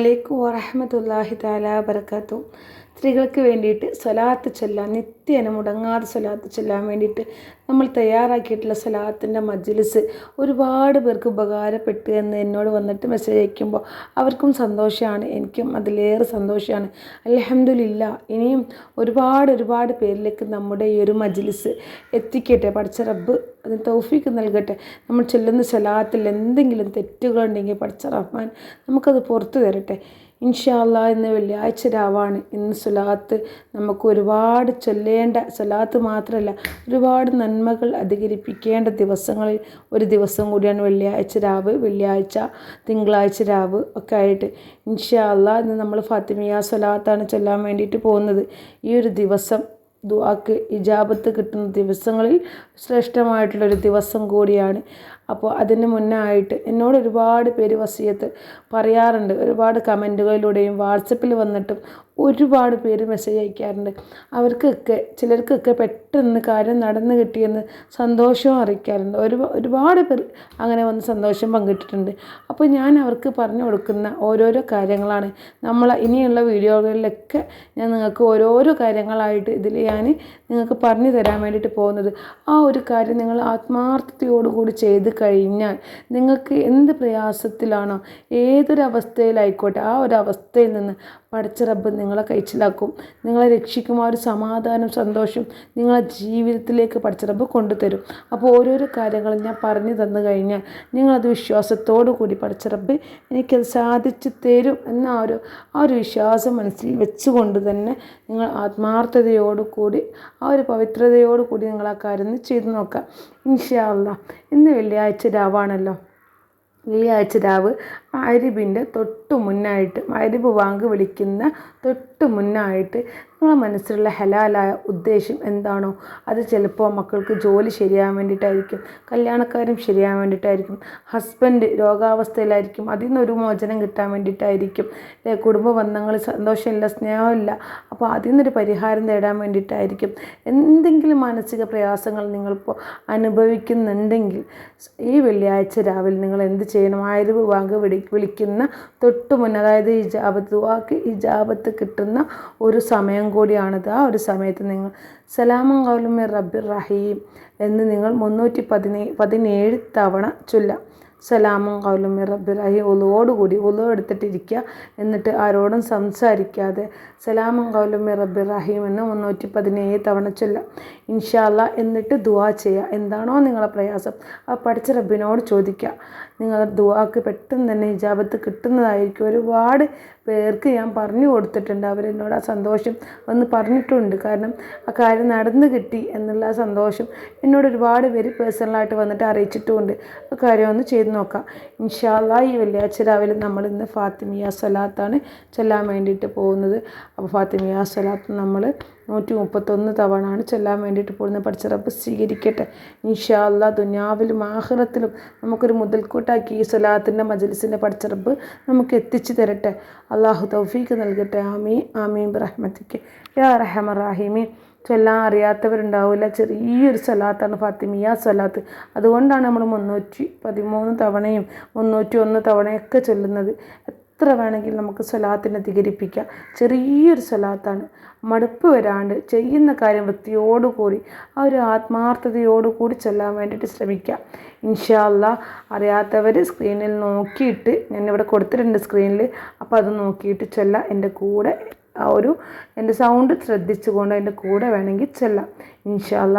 അലൈക്കും വറഹമത്തല്ലാഹി താല വബർക്കാത്തു സ്ത്രീകൾക്ക് വേണ്ടിയിട്ട് സ്വലാത്ത് ചൊല്ലാൻ നിത്യേന മുടങ്ങാതെ സ്വലാത്ത് ചൊല്ലാൻ വേണ്ടിയിട്ട് നമ്മൾ തയ്യാറാക്കിയിട്ടുള്ള സ്വലാത്തിന്റെ മജ്ലിസ് ഒരുപാട് പേർക്ക് ഉപകാരപ്പെട്ടു എന്ന് എന്നോട് വന്നിട്ട് മെസ്സേജ് അയക്കുമ്പോൾ അവർക്കും സന്തോഷമാണ് എനിക്കും അതിലേറെ സന്തോഷമാണ്. അലഹമില്ല ഇനിയും ഒരുപാട് ഒരുപാട് പേരിലേക്ക് നമ്മുടെ ഈ ഒരു മജ്ലിസ് എത്തിക്കട്ടെ പഠിച്ച റബ്ബ് അതിന് തൗഫീക്ക് നൽകട്ടെ. നമ്മൾ ചൊല്ലുന്ന സ്വലാത്തിൽ എന്തെങ്കിലും തെറ്റുകളുണ്ടെങ്കിൽ പഠിച്ച റഹ്മാൻ നമുക്കത് പുറത്തു തരട്ടെ. ഇൻഷാല്ല ഇന്ന് വെള്ളിയാഴ്ച രാവാണ്. ഇന്ന് സ്വലാത്ത് നമുക്ക് ഒരുപാട് ചൊല്ലേണ്ട സ്വലാത്ത് മാത്രമല്ല ഒരുപാട് നന്മകൾ അധികരിപ്പിക്കേണ്ട ദിവസങ്ങളിൽ ഒരു ദിവസം കൂടിയാണ് വെള്ളിയാഴ്ച രാവ് വെള്ളിയാഴ്ച തിങ്കളാഴ്ച രാവ് ഒക്കെ ആയിട്ട്. ഇൻഷാല്ല ഇന്ന് നമ്മൾ ഫാത്തിമിയ സ്വലാത്താണ് ചൊല്ലാൻ വേണ്ടിയിട്ട് പോകുന്നത്. ഈ ഒരു ദിവസം ദുആക്ക് ഇജാബത്ത് കിട്ടുന്ന ദിവസങ്ങളിൽ ശ്രേഷ്ഠമായിട്ടുള്ളൊരു ദിവസം കൂടിയാണ്. അപ്പോൾ അതിന് മുന്നേ ആയിട്ട് എന്നോട് ഒരുപാട് പേര് വസീയത്ത് പറയാറുണ്ട്. ഒരുപാട് കമന്റുകളിലൂടെയും വാട്സപ്പിൽ വന്നിട്ടും ഒരുപാട് പേര് മെസ്സേജ് അയക്കാറുണ്ട്. അവർക്കൊക്കെ ചിലർക്കൊക്കെ പെട്ടെന്ന് കാര്യം നടന്നു കിട്ടിയെന്ന് സന്തോഷവും അറിയിക്കാറുണ്ട്. ഒരു ഒരുപാട് പേർ അങ്ങനെ വന്ന് സന്തോഷം പങ്കിട്ടിട്ടുണ്ട്. അപ്പോൾ ഞാൻ അവർക്ക് പറഞ്ഞു കൊടുക്കുന്ന ഓരോരോ കാര്യങ്ങളാണ്. നമ്മൾ ഇനിയുള്ള വീഡിയോകളിലൊക്കെ ഞാൻ നിങ്ങൾക്ക് ഓരോരോ കാര്യങ്ങളായിട്ട് ഇതിൽ ഞാൻ നിങ്ങൾക്ക് പറഞ്ഞു തരാൻ വേണ്ടിയിട്ട് പോകുന്നത്. ആ ഒരു കാര്യം നിങ്ങൾ ആത്മാർത്ഥതയോടുകൂടി ചെയ്ത് കഴിഞ്ഞാൽ നിങ്ങൾക്ക് എന്ത് പ്രയാസത്തിലാണോ ഏതൊരവസ്ഥയിലായിക്കോട്ടെ ആ ഒരു അവസ്ഥയിൽ നിന്ന് പടച്ച റബ്ബ് നിങ്ങളെ കഴിച്ചിലാക്കും നിങ്ങളെ രക്ഷിക്കും. ആ ഒരു സമാധാനം സന്തോഷം നിങ്ങളെ ജീവിതത്തിലേക്ക് പടച്ച റബ്ബ് കൊണ്ടുതരും. അപ്പോൾ ഓരോരോ കാര്യങ്ങളും ഞാൻ പറഞ്ഞു തന്നു കഴിഞ്ഞാൽ നിങ്ങളത് വിശ്വാസത്തോടു കൂടി പടച്ച റബ്ബ് എനിക്കത് സാധിച്ചു തരും എന്ന ആ ഒരു ആ ഒരു വിശ്വാസം മനസ്സിൽ വെച്ചുകൊണ്ട് തന്നെ നിങ്ങൾ ആത്മാർത്ഥതയോടു കൂടി ആ ഒരു പവിത്രതയോടു കൂടി നിങ്ങൾ ആ കാര്യം ചെയ്തു നോക്കാം ഇൻഷാ അല്ലാ ഇന്ന് വെള്ളിയാഴ്ച രാവാണല്ലോ. വെള്ളിയാഴ്ച രാവ് മരുവിന്റെ തൊട്ട് മുന്നായിട്ട് മരുവ് വാങ്ക് വിളിക്കുന്ന തൊട്ട് മുന്നായിട്ട് നിങ്ങളെ മനസ്സിലുള്ള ഹലാലായ ഉദ്ദേശം എന്താണോ? അത് ചിലപ്പോൾ മക്കൾക്ക് ജോലി ശരിയാകാൻ വേണ്ടിയിട്ടായിരിക്കും കല്യാണക്കാരും ശരിയാകാൻ വേണ്ടിയിട്ടായിരിക്കും ഹസ്ബൻഡ് രോഗാവസ്ഥയിലായിരിക്കും അതിൽ നിന്നൊരു മോചനം കിട്ടാൻ വേണ്ടിയിട്ടായിരിക്കും കുടുംബ ബന്ധങ്ങൾ സന്തോഷമില്ല സ്നേഹമില്ല അപ്പോൾ അതിൽ നിന്നൊരു പരിഹാരം നേടാൻ വേണ്ടിയിട്ടായിരിക്കും. എന്തെങ്കിലും മാനസിക പ്രയാസങ്ങൾ നിങ്ങളിപ്പോൾ അനുഭവിക്കുന്നുണ്ടെങ്കിൽ ഈ വെള്ളിയാഴ്ച രാവിലെ നിങ്ങൾ എന്ത് ചെയ്യണം? ആയിരം വാങ്ക് വിളി വിളിക്കുന്ന തൊട്ട് മുന്നേ അതായത് വാക്ക് വാക്ക് ജാപത്ത് കിട്ടുന്ന ഒരു സമയം കൂടിയാണിത്. ആ ഒരു സമയത്ത് നിങ്ങൾ സലാമം കൗലുമി റബ്ബിർ റഹീം എന്ന് നിങ്ങൾ മുന്നൂറ്റി പതിനേ പതിനേഴ് തവണ ചൊല്ലാം. സലാമും റബ്ബിർ റഹീം ഒലുവോടുകൂടി ഒലു എടുത്തിട്ടിരിക്കുക. എന്നിട്ട് ആരോടും സംസാരിക്കാതെ സലാമും റബ്ബിർ റഹീം എന്ന് മുന്നൂറ്റി പതിനേഴ് തവണ ചൊല്ലാം. ഇൻഷാല്ല എന്നിട്ട് ദുവാ ചെയ്യുക. എന്താണോ നിങ്ങളെ പ്രയാസം. ആ പഠിച്ച റബ്ബിനോട് ചോദിക്കുക. നിങ്ങൾ ദുവാക്ക് പെട്ടെന്ന് തന്നെ ഹിജാബത്ത് കിട്ടുന്നതായിരിക്കും. ഒരുപാട് പേർക്ക് ഞാൻ പറഞ്ഞു കൊടുത്തിട്ടുണ്ട്. അവരെന്നോട് ആ സന്തോഷം ഒന്ന് പറഞ്ഞിട്ടുണ്ട്. കാരണം ആ കാര്യം നടന്നു കിട്ടി എന്നുള്ള ആ സന്തോഷം എന്നോട് ഒരുപാട് പേര് പേഴ്സണലായിട്ട് വന്നിട്ട് അറിയിച്ചിട്ടുമുണ്ട് ആ കാര്യം ഒന്ന് ചെയ്ത് നോക്കാം. ഇൻഷാല്ല ഈ വെള്ളിയാഴ്ച രാവിലെ നമ്മൾ ഇന്ന് ഫാത്തിമിയ സ്വലാത്താണ് ചെല്ലാൻ വേണ്ടിയിട്ട് പോകുന്നത്. അപ്പോൾ ഫാത്തിമിയ സ്വലാത്ത് നമ്മൾ നൂറ്റി മുപ്പത്തൊന്ന് തവണയാണ് ചൊല്ലാൻ വേണ്ടിയിട്ട് പോകുന്നത്. പഠിച്ച റബ്ബ് സ്വീകരിക്കട്ടെ. ഇൻഷാ അല്ലാ ദുനിയാവിലും ആഹ്റത്തിലും നമുക്കൊരു മുതൽക്കൂട്ടാക്കി ഈ സ്വലാത്തിന്റെ മജലിസിന്റെ പഠിച്ച റബ്ബ് നമുക്ക് എത്തിച്ചു തരട്ടെ. അള്ളാഹു തൗഫീക്ക് നൽകട്ടെ. ആമീ ആമീൻ റഹ്മത്തിക്ക് യാ റഹമ റാഹിമീൻ. ചൊല്ലാൻ അറിയാത്തവരുണ്ടാവില്ല ചെറിയൊരു സ്വലാത്താണ് ഫാത്തിമിയ സ്വലാത്ത്. അതുകൊണ്ടാണ് നമ്മൾ മുന്നൂറ്റി പതിമൂന്ന് തവണയും മുന്നൂറ്റി ഒന്ന് തവണയൊക്കെ ചൊല്ലുന്നത്. എത്ര വേണമെങ്കിലും നമുക്ക് സ്വലാത്തിനെ തികരിപ്പിക്കാം ചെറിയൊരു സ്വലാത്താണ്. മടുപ്പ് വരാണ്ട് ചെയ്യുന്ന കാര്യം വൃത്തിയോടുകൂടി ആ ഒരു ആത്മാർത്ഥതയോടുകൂടി ചെല്ലാൻ വേണ്ടിയിട്ട് ശ്രമിക്കാം. ഇൻഷാല്ല അറിയാത്തവർ സ്ക്രീനിൽ നോക്കിയിട്ട് ഞാൻ ഇവിടെ കൊടുത്തിട്ടുണ്ട് സ്ക്രീനിൽ അപ്പോൾ അത് നോക്കിയിട്ട് ചെല്ലാം. എന്റെ കൂടെ ആ ഒരു എന്റെ സൗണ്ട് ശ്രദ്ധിച്ചുകൊണ്ട് എന്റെ കൂടെ വേണമെങ്കിൽ ചെല്ലാം. ഇൻഷാല്ല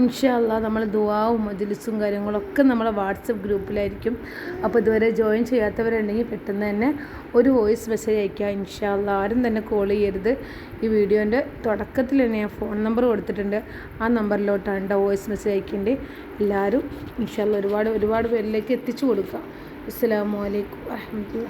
ഇൻഷാല്ല നമ്മൾ ദുവാവും മജിലിസും കാര്യങ്ങളൊക്കെ നമ്മളെ വാട്സപ്പ് ഗ്രൂപ്പിലായിരിക്കും. അപ്പോൾ ഇതുവരെ ജോയിൻ ചെയ്യാത്തവരുണ്ടെങ്കിൽ പെട്ടെന്ന് തന്നെ ഒരു വോയിസ് മെസ്സേജ് അയക്കുക ഇൻഷാല്ല ആരും തന്നെ കോൾ ചെയ്യരുത്. ഈ വീഡിയോന്റെ തുടക്കത്തിൽ തന്നെ ഞാൻ ഫോൺ നമ്പർ കൊടുത്തിട്ടുണ്ട്. ആ നമ്പറിലോട്ടാണ് വോയിസ് മെസ്സേജ് അയക്കേണ്ടത് എല്ലാവരും ഇൻഷാല്ല ഒരുപാട് ഒരുപാട് പേരിലേക്ക് എത്തിച്ചു കൊടുക്കുക. അസ്സാം വലൈക്കും വാഹമത്തുള്ള